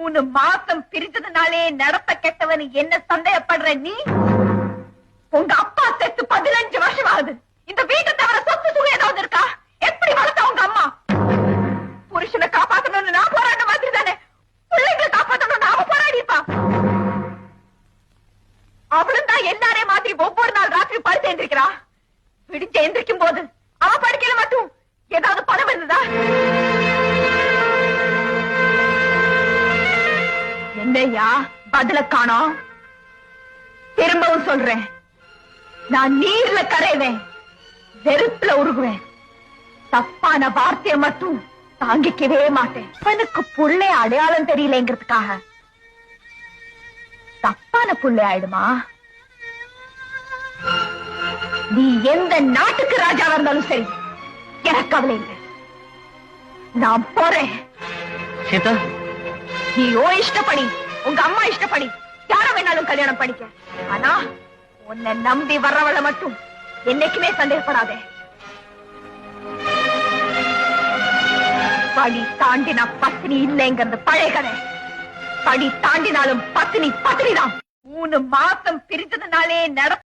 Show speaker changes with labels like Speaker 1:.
Speaker 1: மூணு மாசம் பிரிஞ்சதுனாலே நடத்த கெட்டவன் என்ன சந்தேகப்படுற நீ? உங்க அப்பா செத்து பதினஞ்சு வருஷம் ஆகுது இந்த வீட்டை தவிர சொத்து சுகம் ஏதாவது இருக்கா? எப்படி வளர்த்த உங்க அம்மா? புருஷனை காப்பாத்தணும்னு நான் போராட்ட மாதிரி தானே. பிள்ளைங்களை காப்பாத்தணும்னு அவ போராடிப்பா அவளும் தான் எல்லாரே மாதிரி ஒவ்வொரு நாள் ராத்திரி படுத்து எந்திரிக்கிறா. விடிஞ்சு எந்திரிக்கும் போது அவ படுக்கையில மட்டும் என்னையா பதில காணோம் திரும்பவும் சொல்றேன். நான் நீர்ல கரைவேன். வெறுப்புல உருகுவேன். தப்பான வார்த்தைய மட்டும் தாங்கிக்கவே மாட்டேன். அவனுக்கு புள்ளை அடையாளம் தெரியலங்கிறதுக்காக. தப்பான புள்ளை ஆயிடுமா? நீ எந்த நாட்டுக்கு ராஜாவா இருந்தாலும் சரி எனக்கு கவலை இல்லை. நான் போறேன்.
Speaker 2: சீதா
Speaker 1: நீயோ இஷ்டப்படி உங்க அம்மா இஷ்டப்படி யார வேணாலும் கல்யாணம் படிக்க ஆனா உன்னை நம்பி வர்றவளை மட்டும் என்னைக்குமே சந்தேகப்படாதே. படி தாண்டினா பத்தினி இல்லைங்கிறது பழைய கதை. படி தாண்டினாலும் பத்தினி பத்தினிதான். மூணு மாசம் பிரிஞ்சதுனாலே நட